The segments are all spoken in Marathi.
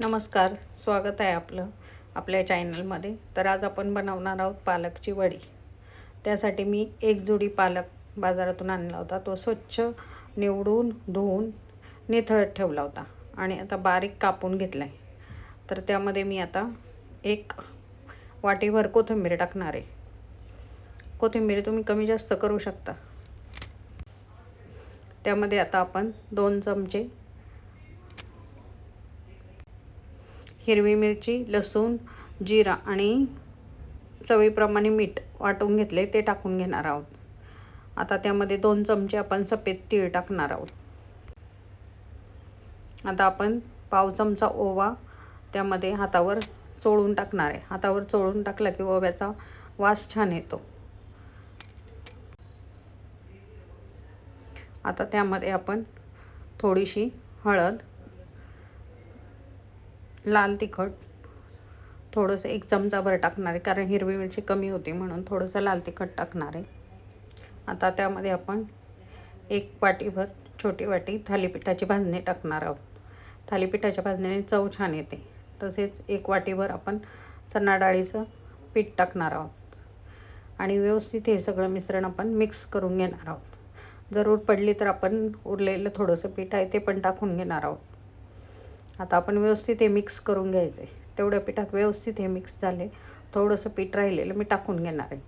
नमस्कार स्वागत आहे आपलं आपल्या चॅनलमध्ये. तर आज आपण बनवणार आहोत पालकची वडी. त्यासाठी मी एक जोडी पालक बाजारातून आणला होता. तो स्वच्छ निवडून धुवून निथळत ठेवला होता आणि आता बारीक कापून घेतला आहे तर त्यामध्ये मी आता एक वाटीभर कोथिंबीर टाकणार आहे. कोथिंबीर तुम्ही कमी जास्त करू शकता. त्यामध्ये आता आपण दोन चमचे हिरवी मिरची लसूण जिरा आणि चवीप्रमाणे मीठ वाटून घेतले ते टाकून घेणार आहोत. आता त्यामध्ये दोन चमचे आपण सफेद तीळ टाकणार आहोत. आता आपण पाव चमचा ओवा त्यामध्ये हातावर चोळून टाकणार आहे. हातावर चोळून टाकला की ओव्याचा वास छान येतो. आता त्यामध्ये आपण थोडीशी हळद लाल तिखट. थोडंसं एक चमचाभर टाकणार आहे कारण हिरवी मिरची कमी होती म्हणून थोडंसं लाल तिखट टाकणार आहे. आता त्यामध्ये आपण एक वाटीभर छोटी वाटी थालीपीठाची भाजणी टाकणार आहोत. थालीपीठाच्या भाजणीने चव छान येते. तसेच एक वाटीभर आपण चणा डाळीचं पीठ टाकणार आहोत. आणि व्यवस्थित हे सगळं मिश्रण आपण मिक्स करून घेणार आहोत. जरूर पडली तर आपण उरलेलं थोडंसं पीठ आहे ते पण टाकून घेणार आहोत. आता आपण व्यवस्थित हे मिक्स करून घ्यायचं आहे तेवढ्या पिठात व्यवस्थित हे मिक्स झाले. थोडंसं पीठ राहिलेलं मी टाकून घेणार आहे.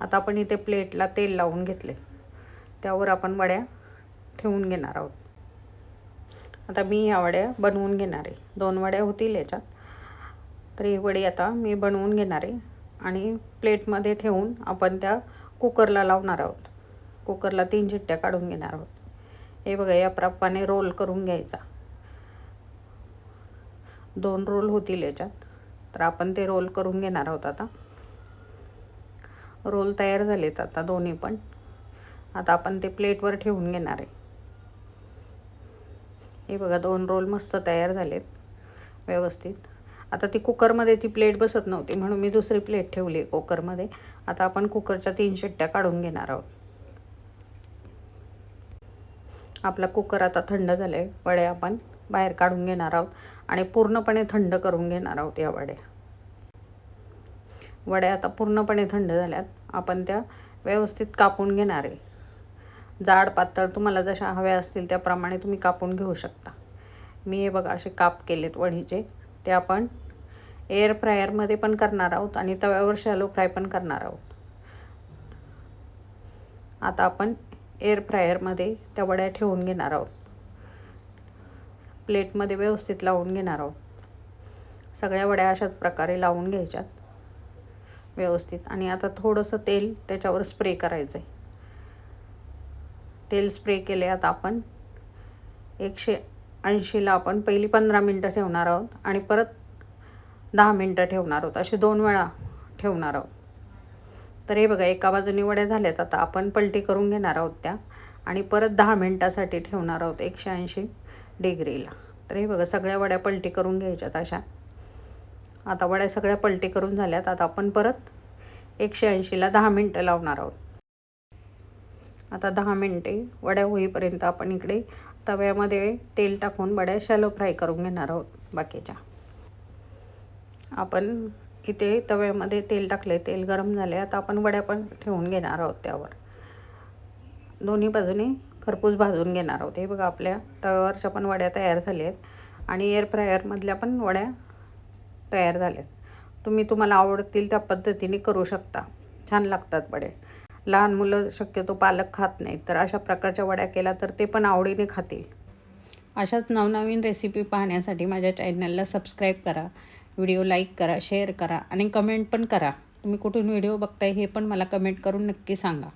आता आपण इथे प्लेटला तेल लावून घेतले. त्यावर आपण वड्या ठेवून घेणार आहोत. आता मी ह्या वड्या बनवून घेणार आहे. दोन वड्या होतील याच्यात. तर ही वडी आता मी बनवून घेणार आहे. आणि प्लेटमध्ये ठेवून आपण त्या कुकरला लावणार आहोत. कुकरला तीन चिट्ट्या काढून घेणार आहोत. हे बघा या प्रमाणे रोल करून घ्यायचा. दोन रोल होतील याच्यात. तर आपण ते रोल करून घेणार आहोत आता. रोल तयार झालेत आता दोन्ही पण. आता आपण ते प्लेटवर ठेवून घेणार आहे. हे बघा दोन रोल मस्त तयार झालेत. व्यवस्थित. आता ती कुकरमध्ये ती प्लेट बसत नव्हती म्हणून मी दुसरी प्लेट ठेवली आहे कुकरमध्ये. आता आपण कुकरच्या तीन शिट्ट्या काढून घेणार आहोत. आपला कुकर आता थंड झाला आहे वड्या आपण बाहेर काढून घेणार आहोत आणि पूर्णपणे थंड करून घेणार आहोत या वड्या. वड्या आता पूर्णपणे थंड झाल्यात. आपण त्या व्यवस्थित कापून घेणार आहे. जाड पातळ तुम्हाला जशा हव्या असतील त्याप्रमाणे तुम्ही कापून घेऊ शकता. मी हे बघा असे काप केलेत वडीचे. ते आपण एअर फ्रायरमध्ये पण करणार आहोत आणि तव्यावर शॅलो फ्राय पण करणार आहोत. आता आपण एअर फ्रायरमध्ये त्या वड्या ठेवून घेणार आहोत. प्लेटमध्ये व्यवस्थित लावून घेणार आहोत. सगळ्या वड्या अशाच प्रकारे लावून घ्यायच्यात. व्यवस्थित. आणि आता थोडंसं तेल त्याच्यावर स्प्रे करायचं आहे तेल स्प्रे केले आता आपण. एकशे ऐंशीला आपण पहिली पंधरा मिनटं ठेवणार आहोत आणि परत दहा मिनटं ठेवणार आहोत. असे दोन वेळा ठेवणार आहोत. तर हे बघा एका बाजूने वड्या झाल्यात. आता आपण पलटी करून घेणार आहोत त्या. आणि परत दहा मिनटासाठी ठेवणार आहोत. एकशे ऐंशी. डिग्रीला. तर हे बघा सगळ्या वड्या पलटी करून घ्यायच्यात अशा. आता वड्या सगळ्या पलटी करून झाल्यात. आता आपण परत एकशे ऐंशीला दहा मिनटं लावणार आहोत. आता दहा मिनटे वड्या होईपर्यंत आपण इकडे तव्यामध्ये तेल टाकून वड्या शॅलो फ्राय करून घेणार आहोत बाकीच्या. आपण इथे तव्यामध्ये तेल टाकले तेल गरम झाले आता आपण वड्या पण ठेवून घेणार आहोत त्यावर. दोन्ही बाजूने खरपूस भाजून घेणार आहोत. हे बघा आपल्या तव्यावरच्या पण वड्या तयार झाल्या आहेत आणि एअर फ्रायरमधल्या पण वड्या तयार झाल्या आहेत तुम्ही तुम्हाला आवडतील त्या पद्धतीने करू शकता. छान लागतात वडे. लहान मुलं शक्यतो पालक खात नाहीत तर अशा प्रकारच्या वड्या केल्या तर ते पण आवडीने खातील. अशाच नवनवीन रेसिपी पाहण्यासाठी माझ्या चॅनलला सबस्क्राईब करा व्हिडिओ लाईक करा शेअर करा आणि कमेंट पण करा. तुम्ही कुठून व्हिडिओ बघताय हे पण मला कमेंट करून नक्की सांगा.